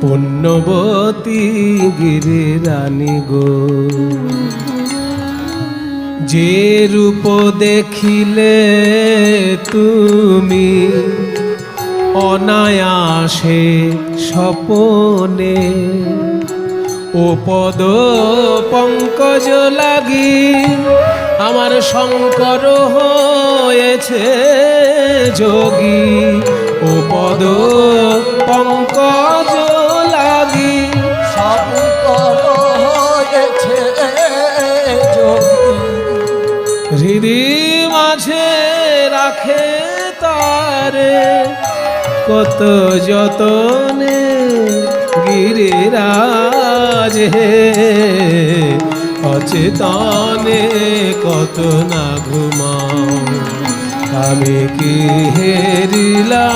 পুণ্যবতী গিরি রানী গো। যে রূপ দেখিলে তুমি অনায়াসে স্বপনে ও পদ পঙ্কজ লাগি আমার শঙ্কর হয়েছে যোগী। হৃদি মাঝে রাখে তারে কত যতনে গিরিরাজ হে। অচেতনে কত না ঘুমাও, আমি কি হেরিলা